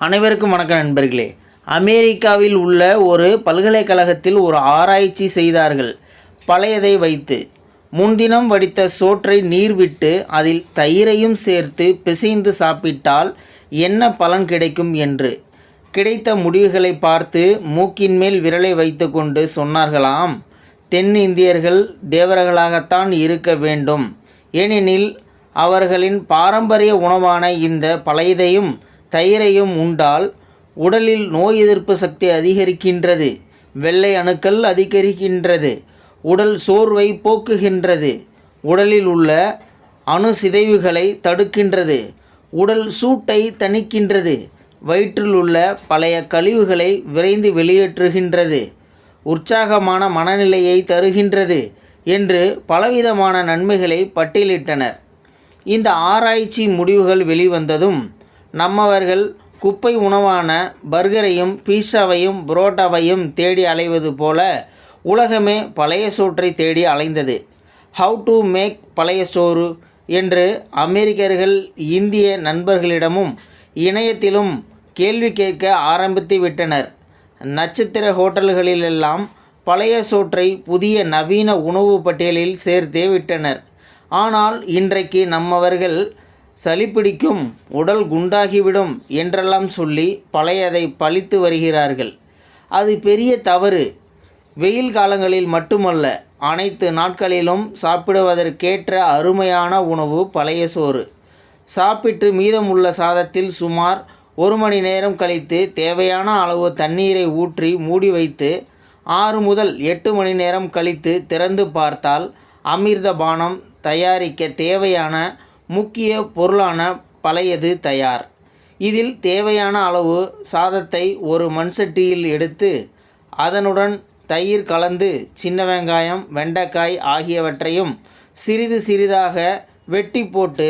அனைவருக்கும் வணக்கம் நண்பர்களே. அமெரிக்காவில் உள்ள ஒரு பல்கலைக்கழகத்தில் ஒரு ஆராய்ச்சி செய்தார்கள். பழையதை வைத்து முன்தினம் வடித்த சோற்றை நீர் விட்டு அதில் தயிரையும் சேர்த்து பிசைந்து சாப்பிட்டால் என்ன பலன் கிடைக்கும் என்று கிடைத்த முடிவுகளை பார்த்து மூக்கின் மேல் விரலை வைத்துக்கொண்டு சொன்னார்களாம். தென்னிந்தியர்கள் தேவர்களாகத்தான் இருக்க வேண்டும். ஏனெனில் அவர்களின் பாரம்பரிய உணவான இந்த பழையதையும் தயிரையும் உண்டால் உடலில் நோய் எதிர்ப்பு சக்தி அதிகரிக்கின்றது வெள்ளை அணுக்கள் அதிகரிக்கின்றது உடல் சோர்வை போக்குகின்றது உடலில் உள்ள அணு சிதைவுகளை தடுக்கின்றது உடல் சூட்டை தணிக்கின்றது வயிற்றில் உள்ள பழைய கழிவுகளை விரைந்து வெளியேற்றுகின்றது உற்சாகமான மனநிலையை தருகின்றது என்று பலவிதமான நன்மைகளை பட்டியலிட்டனர். இந்த ஆராய்ச்சி முடிவுகள் வெளிவந்ததும் நம்மவர்கள் குப்பை உணவான பர்கரையும் பீஸாவையும் புரோட்டாவையும் தேடி அலைவது போல உலகமே பழைய சோற்றை தேடி அலைந்தது. ஹவு டு மேக் பழைய சோறு என்று அமெரிக்கர்கள் இந்திய நண்பர்களிடமும் இணையத்திலும் கேள்வி கேட்க ஆரம்பித்து விட்டனர். நட்சத்திர ஹோட்டல்களிலெல்லாம் பழைய சோற்றை புதிய நவீன உணவு பட்டியலில் சேர்த்தே விட்டனர். ஆனால் இன்றைக்கு நம்மவர்கள் சளி பிடிக்கும் உடல் குண்டாகிவிடும் என்றெல்லாம் சொல்லி பழையதை பழித்து வருகிறார்கள். அது பெரிய தவறு. வெயில் காலங்களில் மட்டுமல்ல அனைத்து நாட்களிலும் சாப்பிடுவதற்கேற்ற அருமையான உணவு பழைய சோறு. சாப்பிட்டு மீதமுள்ள சாதத்தில் சுமார் ஒரு மணி நேரம் கழித்து தேவையான அளவு தண்ணீரை ஊற்றி மூடி வைத்து ஆறு முதல் எட்டு மணி நேரம் கழித்து திறந்து பார்த்தால் அமிர்த பானம் தயாரிக்க தேவையான முக்கிய பொருளான பழையது தயார். இதில் தேவையான அளவு சாதத்தை ஒரு மண்சட்டியில் எடுத்து அதனுடன் தயிர் கலந்து சின்ன வெங்காயம் வெண்டைக்காய் ஆகியவற்றையும் சிறிது சிறிதாக வெட்டி போட்டு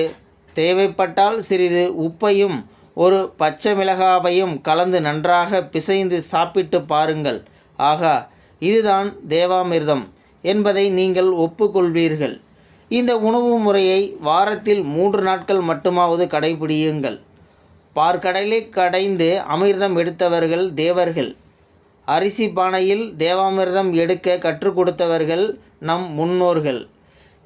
தேவைப்பட்டால் சிறிது உப்பையும் ஒரு பச்சை மிளகாவையும் கலந்து நன்றாக பிசைந்து சாப்பிட்டு பாருங்கள். ஆகா இதுதான் தேவாமிர்தம் என்பதை நீங்கள் ஒப்புக்கொள்வீர்கள். இந்த உணவு முறையை வாரத்தில் மூன்று நாட்கள் மட்டுமாவது கடைபிடியுங்கள். பார்க்கடலை கடைந்து அமிர்தம் எடுத்தவர்கள் தேவர்கள். அரிசி பானையில் தேவாமிர்தம் எடுக்க கற்றுக் கொடுத்தவர்கள் நம் முன்னோர்கள்.